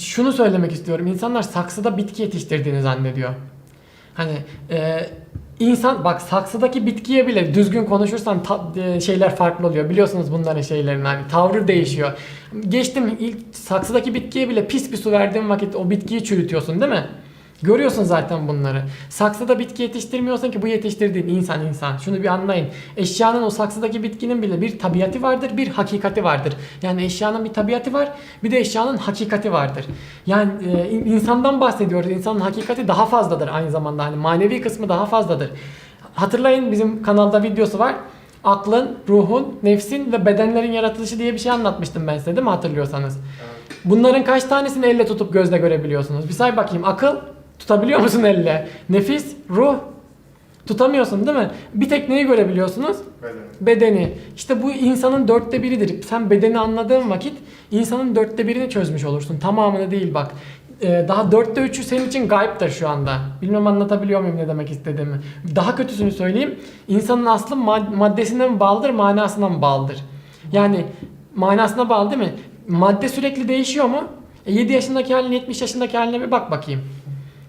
şunu söylemek istiyorum. İnsanlar saksıda bitki yetiştirdiğini zannediyor. Hani e, insan bak saksıdaki bitkiye bile düzgün konuşursan ta- e, şeyler farklı oluyor. Biliyorsunuz bunların şeylerin hani tavrı değişiyor. Geçtim ilk saksıdaki bitkiye bile pis bir su verdiğin vakit o bitkiyi çürütüyorsun değil mi? Görüyorsun zaten bunları. Saksıda bitki yetiştirmiyorsun ki bu yetiştirdiğin insan insan. Şunu bir anlayın. Eşyanın o saksıdaki bitkinin bile bir tabiatı vardır, bir hakikati vardır. Yani eşyanın bir tabiatı var, bir de eşyanın hakikati vardır. Yani e, in- insandan bahsediyoruz. İnsanın hakikati daha fazladır aynı zamanda. Hani manevi kısmı daha fazladır. Hatırlayın bizim kanalda videosu var. Aklın, ruhun, nefsin ve bedenlerin yaratılışı diye bir şey anlatmıştım ben size değil mi hatırlıyorsanız? Bunların kaç tanesini elle tutup gözle görebiliyorsunuz? Bir say bakayım. Akıl tutabiliyor musun elle? Nefis, ruh tutamıyorsun değil mi? Bir tek neyi görebiliyorsunuz? Beden. Bedeni. İşte bu insanın dörtte biridir. Sen bedeni anladığın vakit insanın dörtte birini çözmüş olursun. Tamamını değil bak. Ee, daha dörtte üçü senin için gayiptir şu anda. Bilmem anlatabiliyor muyum ne demek istediğimi. Daha kötüsünü söyleyeyim. İnsanın aslı mad- maddesine mi bağlıdır, manasına mı bağlıdır? Yani manasına bağlı değil mi? Madde sürekli değişiyor mu? E 7 yaşındaki haline 70 yaşındaki haline bir bak bakayım.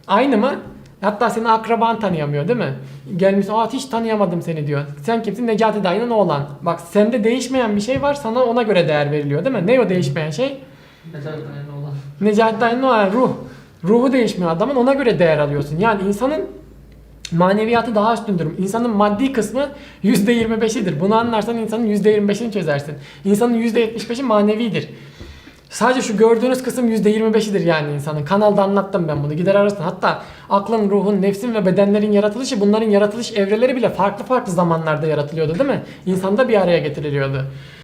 Aynı mı? Hatta seni akraban tanıyamıyor değil mi? Gelmiş aa hiç tanıyamadım seni diyor. Sen kimsin? Necati dayının oğlan. Bak sende değişmeyen bir şey var sana ona göre değer veriliyor değil mi? Ne o değişmeyen şey? Necati Dayanı olan. Necati dayının oğlan ruh. Ruhu değişmiyor adamın ona göre değer alıyorsun. Yani insanın maneviyatı daha üstündür. İnsanın maddi kısmı %25'idir. Bunu anlarsan insanın %25'ini çözersin. İnsanın %75'i manevidir. Sadece şu gördüğünüz kısım %25'idir yani insanın. Kanalda anlattım ben bunu. Gider arasın. Hatta aklın, ruhun, nefsin ve bedenlerin yaratılışı bunların yaratılış evreleri bile farklı farklı zamanlarda yaratılıyordu değil mi? İnsanda bir araya getiriliyordu.